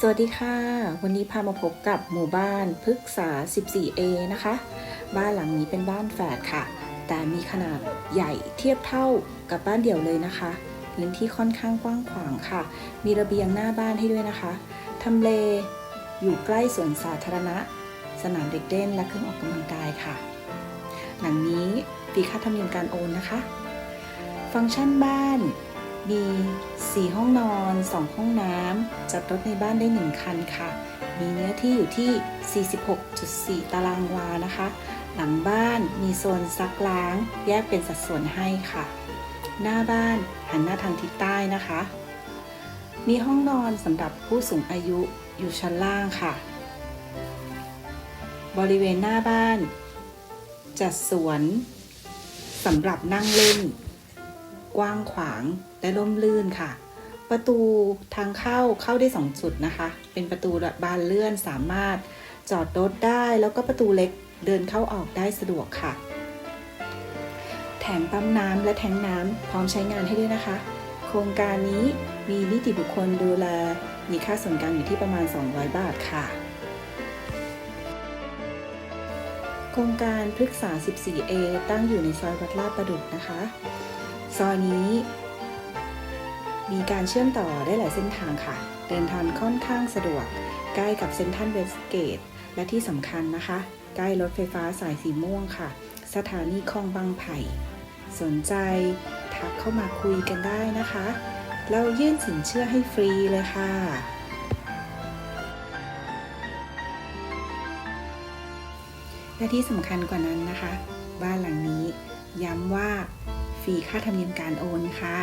สวัสดีค่ะ วันนี้พามาพบกับหมู่บ้านพฤกษา 14A นะคะ บ้านหลังนี้เป็นบ้านแฝดค่ะ แต่มีขนาดใหญ่เทียบเท่ากับบ้านเดี่ยวเลยนะคะ พื้นที่ค่อนข้างกว้างขวางค่ะ มีระเบียงหน้าบ้านให้ด้วยนะคะทำเลอยู่ใกล้สวนสาธารณะ สนามเด็กเล่นและเครื่องออกกำลังกายค่ะ หลังนี้ฟรีค่าธรรมเนียมการโอนนะคะ ฟังก์ชันบ้าน มี 4 ห้องนอน 2 ห้องน้ำจัดรถในบ้านได้ 1 คันค่ะ มีเนื้อที่อยู่ที่ 46.4 ตารางวานะคะ หลังบ้านมีโซนซักล้าง แยกเป็นสัดส่วนให้ค่ะ หน้าบ้านหันหน้าทางทิศใต้นะคะ มีห้องนอนสำหรับผู้สูงอายุอยู่ชั้นล่างค่ะ บริเวณหน้าบ้าน จัดสวนสำหรับนั่งเล่น กว้างขวางและร่มรื่นค่ะ ประตูทางเข้าเข้าได้ 2 จุดนะคะ เป็นประตูบานเลื่อนสามารถจอดรถได้แล้วก็ประตูเล็กเดินเข้าออกได้สะดวกค่ะ แถมปั๊มน้ำและแทงน้ำพร้อมใช้งานให้ด้วยนะคะ โครงการนี้มีนิติบุคคลดูแลมีค่าส่วนกลางอยู่ที่ประมาณ 200 บาทค่ะ โครงการพฤกษา 14A ตั้งอยู่ในซอยวัดลาดประดุกนะคะ ซอยนี้ มีการเชื่อมต่อได้หลายเส้นทางค่ะ เดินทางค่อนข้างสะดวก ใกล้กับเซ็นทรัลเวสเกต และที่สำคัญนะคะ ใกล้รถไฟฟ้าสายสีม่วงค่ะ สถานีคลองบางไผ่ สนใจทักเข้ามาคุยกันได้นะคะ เรายื่นสินเชื่อให้ฟรีเลยค่ะและที่สำคัญกว่านั้นนะคะ บ้านหลังนี้ย้ำว่า ฟรีค่าธรรมเนียมการโอนค่ะ